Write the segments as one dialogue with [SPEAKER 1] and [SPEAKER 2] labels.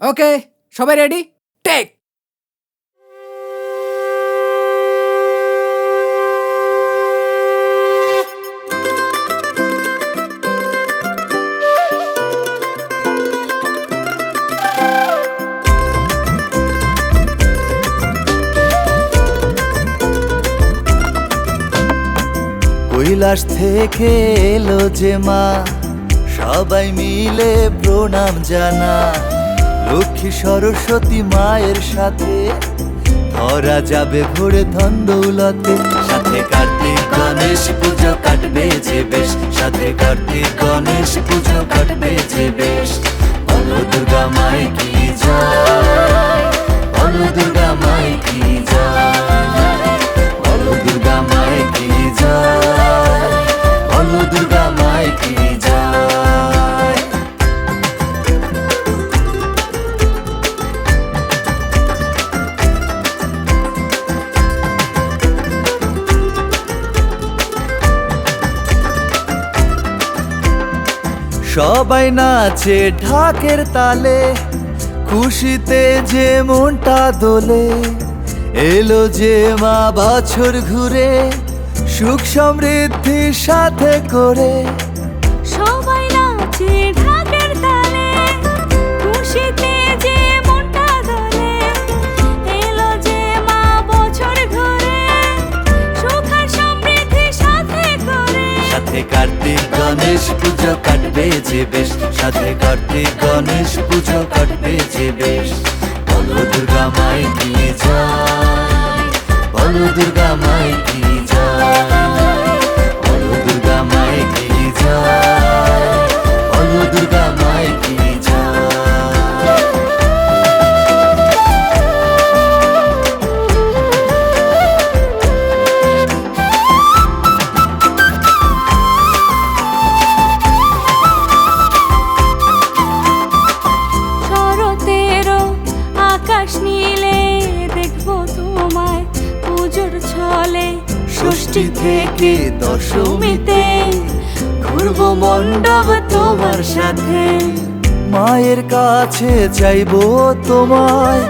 [SPEAKER 1] ওকে সবাই ready? Take!
[SPEAKER 2] Kailash থেকে এলো যে মা সবাই মিলে প্রণাম জানা লক্ষ্মী সরস্বতী মায়ের সাথে। ধরা যাবে ভোরে ধন দৌলতে। সাথে কার্তিক গণেশ পুজো কাটবে যে বেশ। সাথে কার্তিক গণেশ পুজো কাটবে যে বেশ। সবাই নাচে ঢাকের তালে খুশিতে যে মনটা দোলে এলো যে মা বছর ঘুরে সুখ সমৃদ্ধির সাথে করে।
[SPEAKER 3] সবাই নাচে ঢাকের তালে খুশিতে যে মনটা দোলে এলো যে মা বছর ঘুরে সুখ সমৃদ্ধি সাথে করে।
[SPEAKER 2] সাথে কার্তিক গণেশ যে বেশ, সাথে কাটবে গণেশ পুজো, কাটবে যে বেশ। বলো দুর্গা মাই নিয়ে যা বলো দুর্গা মাই কি
[SPEAKER 3] ছলে
[SPEAKER 2] ষষ্ঠী থেকে দশমীতে
[SPEAKER 3] ঘুরবো মণ্ডপ তোমার সাথে।
[SPEAKER 2] মায়ের কাছে চাইব তোমায়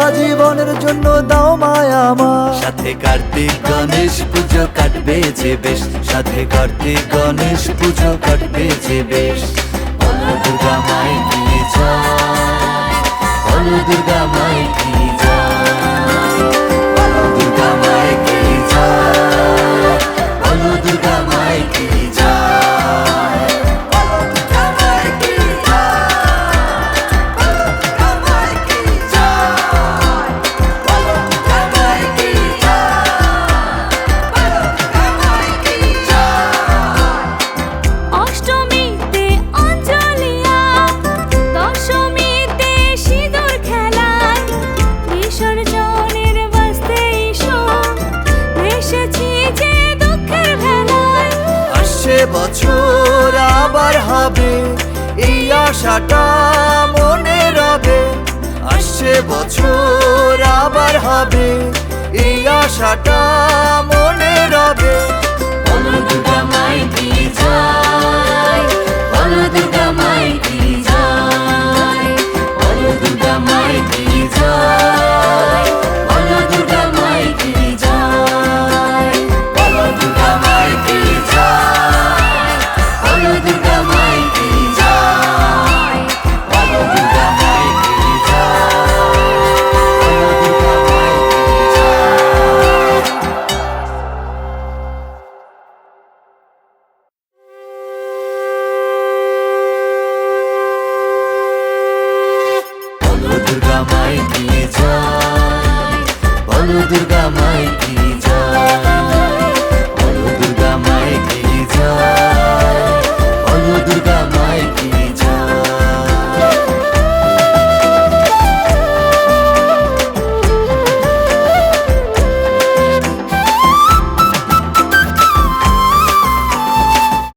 [SPEAKER 2] আজীবনের জন্য দাও মায়া আমার সাথে কার্তিক গণেশ পুজো কাটবে যে বেশ সাথে কার্তিক গণেশ পুজো কাটবে যে বেশ। বলো দুর্গা মাই কি জয় বলো দুর্গা মাই বছর আবার হবে, এই আশাটা মনে রবে। আসছে বছর আবার হবে, এই আশাটা মনে রবে। মাই দিয়ে যায় বলো দুর্গা মাই দিয়ে